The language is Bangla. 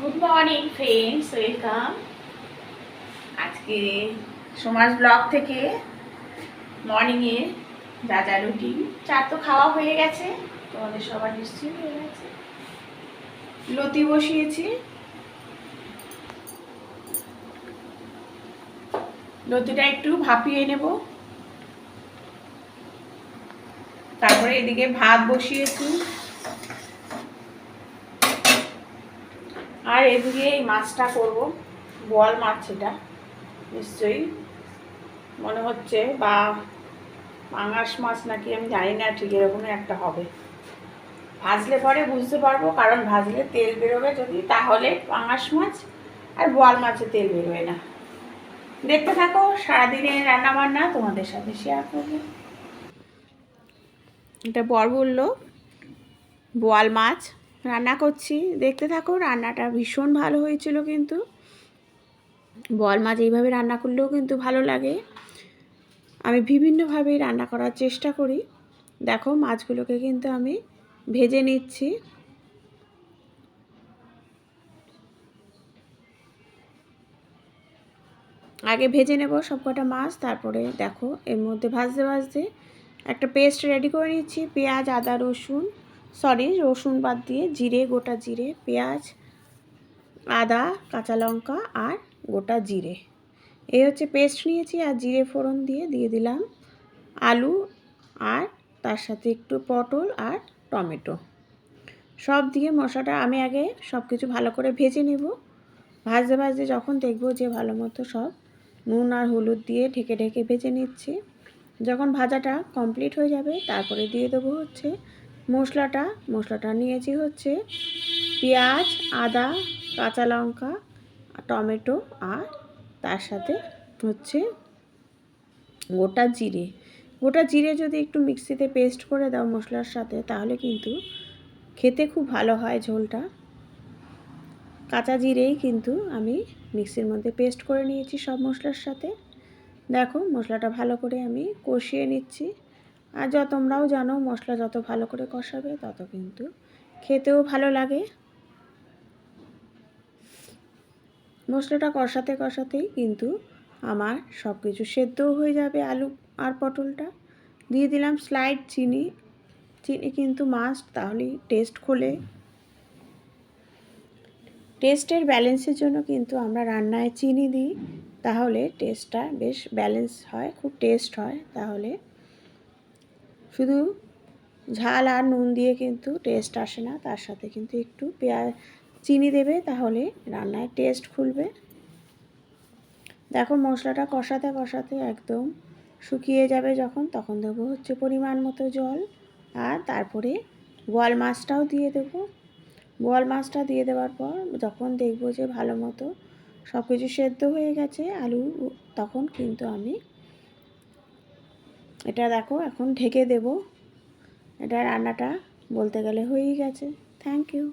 গুড মর্নিং ফ্রেন্ডস ওয়েলকাম আজকে সমাজ ব্লগ থেকে মর্নিংয়ে যা যা রুটিন, চা তো খাওয়া হয়ে গেছে, তোমাদের সবার নিশ্চয়ই হয়ে গেছে। লতি বসিয়েছি। লতিটা একটু ভাপিয়ে নেব। তারপরে এদিকে ভাত বসিয়েছি। আর এদিকে এই মাছটা করব। বোয়াল মাছ এটা। নিশ্চয়ই। মনে হচ্ছে বা পাঙাশ মাছ নাকি আমি জানি না ঠিক এরকমই একটা হবে। ভাজলে পরে বুঝতে পারব, কারণ ভাজলে তেল বেরোবে যদি, তাহলে পাঙাশ মাছ আর বোয়াল মাছে তেল বেরোবে না। দেখতে থাকো, সারাদিনের রান্না বান্না তোমাদের সাথে শেয়ার করব। এটা বর বলল বোয়াল মাছ রান্না করছি। দেখতে থাকো, রান্নাটা ভীষণ ভালো হয়েছিল কিন্তু। বল মাছ এইভাবে রান্না করলেও কিন্তু ভালো লাগে। আমি বিভিন্নভাবে রান্না করার চেষ্টা করি। দেখো, মাছগুলোকে কিন্তু আমি ভেজে নিচ্ছি। আগে ভেজে নেব সবকটা মাছ, তারপরে দেখো, এর মধ্যে ভাজতে ভাজতে একটা পেস্ট রেডি করে নিচ্ছি, পেঁয়াজ, আদা, রসুন। সরি, রসুন বাদ দিয়ে জিরে, গোটা জিরে, পেঁয়াজ, আদা, কাঁচা লঙ্কা আর গোটা জিরে। এই হচ্ছে পেস্ট নিয়েছি আর জিরে ফোড়ন দিয়ে দিয়ে দিলাম আলু আর তার সাথে একটু পটল আর টমেটো। সব দিয়ে মশলাটা আমি আগে সব কিছু ভালো করে ভেজে নেব। ভাজতে ভাজতে যখন দেখব যে ভালো মতো সব নুন আর হলুদ দিয়ে ঢেকে ঢেকে ভেজে নিচ্ছি। যখন ভাজাটা কমপ্লিট হয়ে যাবে, তারপরে দিয়ে দেবো হচ্ছে মশলাটা মশলাটা নিয়েছি হচ্ছে পেঁয়াজ, আদা, কাঁচা লঙ্কা, টমেটো আর তার সাথে হচ্ছে গোটা জিরে। গোটা জিরে যদি একটু মিক্সিতে পেস্ট করে দাও মশলার সাথে, তাহলে কিন্তু খেতে খুব ভালো হয় ঝোলটা। কাঁচা জিরেই কিন্তু আমি মিক্সির মধ্যে পেস্ট করে নিয়েছি সব মশলার সাথে। দেখো মশলাটা ভালো করে আমি কষিয়ে নিচ্ছি। আর যত তোমরাও জানো, মশলা যত ভালো করে কষাবে, তত কিন্তু খেতেও ভালো লাগে। মশলাটা কষাতে কষাতেই কিন্তু আমার সব কিছু সেদ্ধও হয়ে যাবে আলু আর পটলটা। দিয়ে দিলাম স্লাইড চিনি। চিনি কিন্তু মাস্ট তাহলেই টেস্ট খোলে। টেস্টের ব্যালেন্সের জন্য কিন্তু আমরা রান্নায় চিনি দিই, তাহলে টেস্টটা বেশ ব্যালেন্স হয়, খুব টেস্ট হয়, তাহলে শুধু ঝাল আর নুন দিয়ে কিন্তু টেস্ট আসে না, তার সাথে কিন্তু একটু পেঁয়াজ, চিনি দেবে তাহলে রান্নায় টেস্ট খুলবে। দেখো মশলাটা কষাতে কষাতে একদম শুকিয়ে যাবে যখন, তখন দেবো হচ্ছে পরিমাণ মতো জল আর তারপরে বোয়াল মাছটাও দিয়ে দেবো। বোয়াল মাছটা দিয়ে দেওয়ার পর যখন দেখব যে ভালো মতো সব কিছু সেদ্ধ হয়ে গেছে, আলু তখন কিন্তু আমি এটা দেখো এখন ঢেকে দেব। এটা রান্নাটা বলতে গেলে হয়েই গেছে। Thank you